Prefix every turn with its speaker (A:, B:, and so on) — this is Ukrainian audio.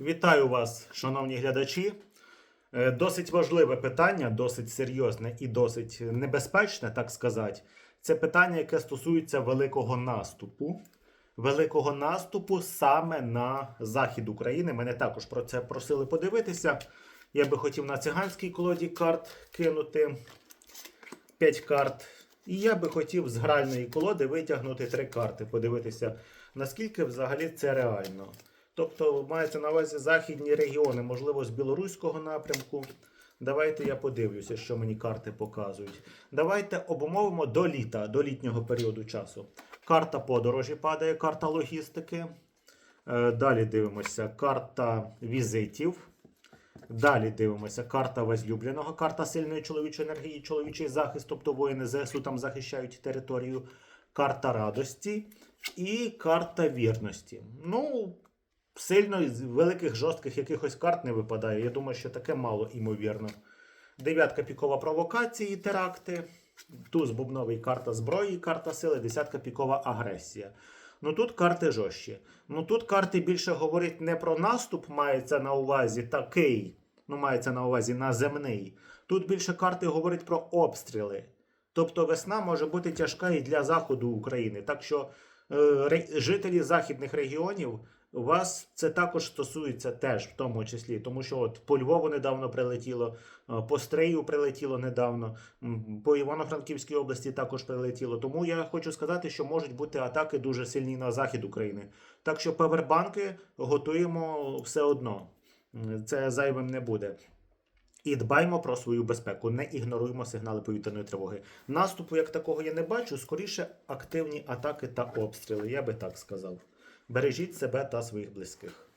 A: Вітаю вас, шановні глядачі. Е, Досить важливе питання, досить серйозне і досить небезпечне, так сказати. Це питання, яке стосується великого наступу. Великого наступу саме на захід України. Мене також про це просили подивитися. Я би хотів на циганській колоді карт кинути 5 карт. І я би хотів з гральної колоди витягнути 3 карти, подивитися, наскільки взагалі це реально. Тобто мається на увазі західні регіони, можливо, з білоруського напрямку. Давайте я подивлюся, що мені карти показують. Давайте обумовимо до літа, до літнього періоду часу. Карта подорожі падає, карта логістики. Е, Далі дивимося карта візитів. Далі дивимося карта возлюбленого, карта сильної чоловічої енергії, чоловічий захист, тобто воїни ЗСУ там захищають територію, карта радості і карта вірності. Ну, сильно з великих жорстких якихось карт не випадає. Я думаю, що таке мало імовірно. Дев'ятка пікова провокації, теракти. Туз бубновий карта зброї, карта сили, десятка пікова агресія. Ну тут карти жорстчі. Ну тут карти більше говорять не про наступ, мається на увазі такий, ну мається на увазі наземний. Тут більше карти говорять про обстріли. Тобто весна може бути тяжка і для заходу України. Так що жителі західних регіонів вас це також стосується теж в тому числі, тому що от по Львову недавно прилетіло, е, по Стрию прилетіло недавно, по Івано-Франківській області також прилетіло. Тому я хочу сказати, що можуть бути атаки дуже сильні на захід України. Так що павербанки готуємо все одно. Це зайвим не буде. І дбаймо про свою безпеку, не ігноруємо сигнали повітряної тривоги. Наступу як такого я не бачу, скоріше активні атаки та обстріли, я би так сказав. Бережіть себе та своїх близьких.